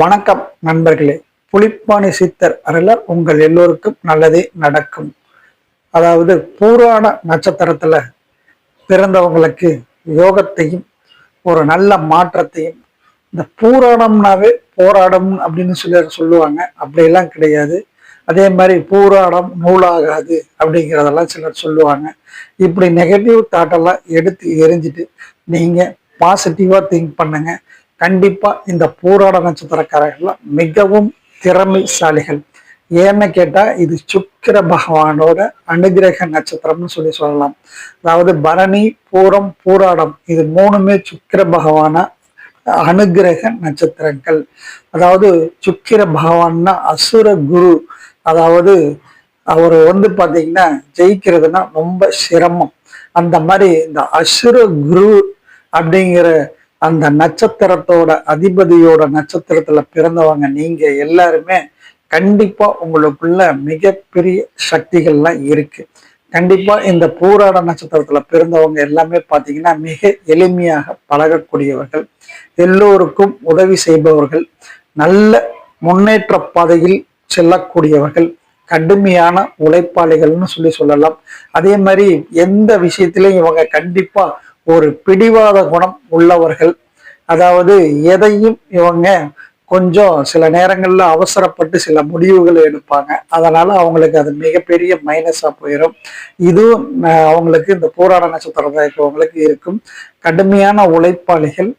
வணக்கம் நண்பர்களே. புலிப்பாணி சித்தர் அருளர் உங்கள் எல்லோருக்கும் நல்லதே நடக்கும். அதாவது பூராண நட்சத்திரத்துல பிறந்தவங்களுக்கு யோகத்தையும் ஒரு நல்ல மாற்றத்தையும் இந்த பூராணம்னாவே போராடம் அப்படின்னு சொல்லி சொல்லுவாங்க. அப்படியெல்லாம் கிடையாது. அதே மாதிரி பூராடம் நூலாகாது அப்படிங்கிறதெல்லாம் சிலர் சொல்லுவாங்க. இப்படி நெகட்டிவ் தாட்டெல்லாம் எடுத்து எரிஞ்சிட்டு நீங்கள் பாசிட்டிவாக திங்க் பண்ணுங்கள் கண்டிப்பா இந்த பூராட நட்சத்திரக்காரர்கள் மிகவும் திறமைசாலிகள். ஏன்னு கேட்டா இது சுக்கிர பகவானோட அனுகிரக நட்சத்திரம்னு சொல்லி சொல்லலாம். அதாவது பரணி பூரம் பூராடம் இது மூணுமே சுக்கிர பகவான அனுகிரக நட்சத்திரங்கள். அதாவது சுக்கிர பகவான்னா அசுர குரு. அதாவது அவர் வந்து பார்த்தீங்கன்னா ஜெயிக்கிறதுனா ரொம்ப சிரமம். அந்த மாதிரி இந்த அசுர குரு அப்படிங்கிற அந்த நட்சத்திரத்தோட அதிபதியோட நட்சத்திரத்துல பிறந்தவங்க நீங்க எல்லாருமே கண்டிப்பா உங்களுக்குள்ள மிகப்பெரிய சக்திகள்லாம் இருக்கு. கண்டிப்பா இந்த பூராட நட்சத்திரத்துல பிறந்தவங்க எல்லாமே பாத்தீங்கன்னா மிக எளிமையாக பழகக்கூடியவர்கள். எல்லோருக்கும் உதவி செய்பவர்கள். நல்ல முன்னேற்ற பாதையில் செல்லக்கூடியவர்கள். கடுமையான உழைப்பாளிகள்னு சொல்லி சொல்லலாம். அதே மாதிரி எந்த விஷயத்திலையும் இவங்க கண்டிப்பா ஒரு பிடிவாத குணம் உள்ளவர்கள். அதாவது எதையும் இவங்க கொஞ்சம் சில நேரங்களில் அவசரப்பட்டு சில முடிவுகளை எடுப்பாங்க. அதனால அவங்களுக்கு அது மிகப்பெரிய மைனஸாக போயிடும் இதுவும் அவங்களுக்கு இந்த போராட நட்சத்திரம் இருக்கிறவங்களுக்கு இருக்கும். கடுமையான உழைப்பாளிகள்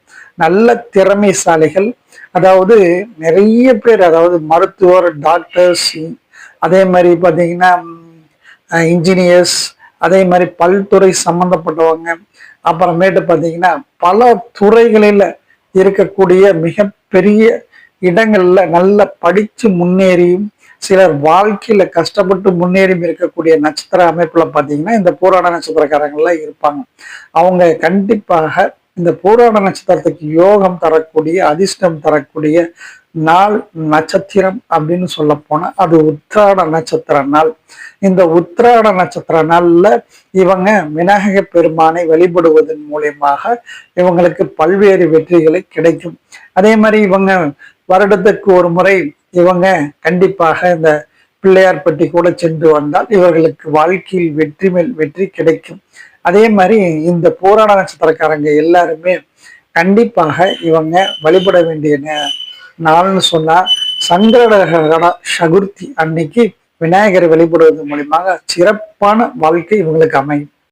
நல்ல திறமைசாலிகள். அதாவது நிறைய பேர் அதாவது மருத்துவர் டாக்டர்ஸ் அதே மாதிரி பார்த்தீங்கன்னா இன்ஜினியர்ஸ் அதே மாதிரி பல்துறை சம்பந்தப்பட்டவங்க அப்புறமேட்டு பார்த்தீங்கன்னா பல துறைகளில் இருக்கக்கூடிய மிகப்பெரிய இடங்கள்ல நல்ல படித்து முன்னேறியும் சிலர் வாழ்க்கையில கஷ்டப்பட்டு முன்னேறியும் இருக்கக்கூடிய நட்சத்திர அமைப்புல பார்த்தீங்கன்னா இந்த போராட நட்சத்திரக்காரங்கள்லாம் இருப்பாங்க. அவங்க கண்டிப்பாக இந்த போராட நட்சத்திரத்துக்கு யோகம் தரக்கூடிய அதிர்ஷ்டம் தரக்கூடிய நாள் நட்சத்திரம் அப்படின்னு சொல்ல போனா அது உத்திராட நட்சத்திர நாள். இந்த உத்திராட நட்சத்திர நாள்ல இவங்க விநாயக பெருமானை வழிபடுவதன் மூலியமாக இவங்களுக்கு பல்வேறு வெற்றிகளை கிடைக்கும். அதே மாதிரி இவங்க வருடத்துக்கு ஒரு முறை இவங்க கண்டிப்பாக இந்த பிள்ளையார்பட்டி கூட சென்று வந்தால் இவர்களுக்கு வாழ்க்கையில் வெற்றி மேல் வெற்றி கிடைக்கும். அதே மாதிரி இந்த போராட நட்சத்திரக்காரங்க எல்லாருமே கண்டிப்பாக இவங்க வழிபட வேண்டிய நாள்னு சொன்னா சங்கடகர சகுர்த்தி அன்னைக்கு விநாயகரை வழிபடுவது மூலியமாக சிறப்பான வாழ்க்கை இவங்களுக்கு அமையும்.